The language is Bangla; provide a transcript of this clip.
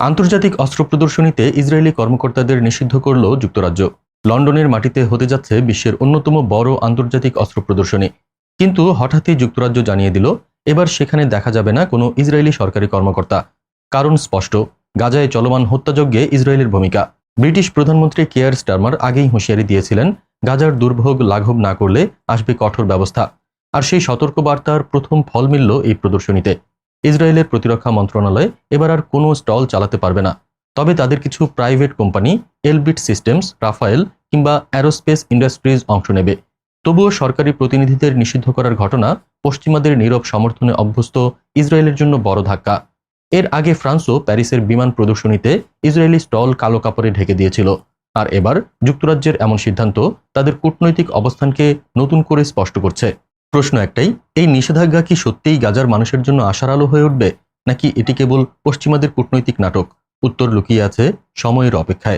আন্তর্জাতিক অস্ত্র প্রদর্শনীতে ইসরায়েলি কর্মকর্তাদের নিষিদ্ধ করল যুক্তরাজ্য। লন্ডনের মাটিতে হতে যাচ্ছে বিশ্বের অন্যতম বড় আন্তর্জাতিক অস্ত্র প্রদর্শনী। কিন্তু হঠাৎই যুক্তরাজ্য জানিয়ে দিল, এবার সেখানে দেখা যাবে না কোনো ইসরায়েলি সরকারি কর্মকর্তা। কারণ স্পষ্ট, গাজায় চলমান হত্যাযজ্ঞে ইসরায়েলের ভূমিকা। ব্রিটিশ প্রধানমন্ত্রী কেয়ার স্টারমার আগেই হুঁশিয়ারি দিয়েছিলেন, গাজার দুর্ভোগ লাঘব না করলে আসবে কঠোর ব্যবস্থা। আর সেই সতর্কবার্তার প্রথম ফল মিলল এই প্রদর্শনীতে। ইসরায়েলের প্রতিরক্ষা মন্ত্রণালয় এবার আর কোনো স্টল চালাতে পারবে না। তবে তাদের কিছু private company Elbit systems Rafael কিংবা অ্যারোস্পেস ইন্ডাস্ট্রিজ অংশ নেবে। তবুও সরকারি প্রতিনিধিদের নিষিদ্ধ করার ঘটনা পশ্চিমাদের নীরব সমর্থনে অভ্যস্ত ইসরায়েলের জন্য বড় ধাক্কা। এর আগে ফ্রান্সও প্যারিসের বিমান প্রদর্শনীতে ইসরায়েলি স্টল কালো কাপড়ে ঢেকে দিয়েছিল। আর এবার যুক্তরাজ্যের এমন সিদ্ধান্ত তাদের কূটনৈতিক অবস্থানকে নতুন করে স্পষ্ট করছে। প্রশ্ন একটাই, এই নিষেধাজ্ঞা কি সত্যিই গাজার মানুষের জন্য আশার আলো হয়ে উঠবে? নাকি এটি কেবল পশ্চিমাদের কূটনৈতিক নাটক? উত্তর লুকিয়ে আছে সময়ের অপেক্ষায়।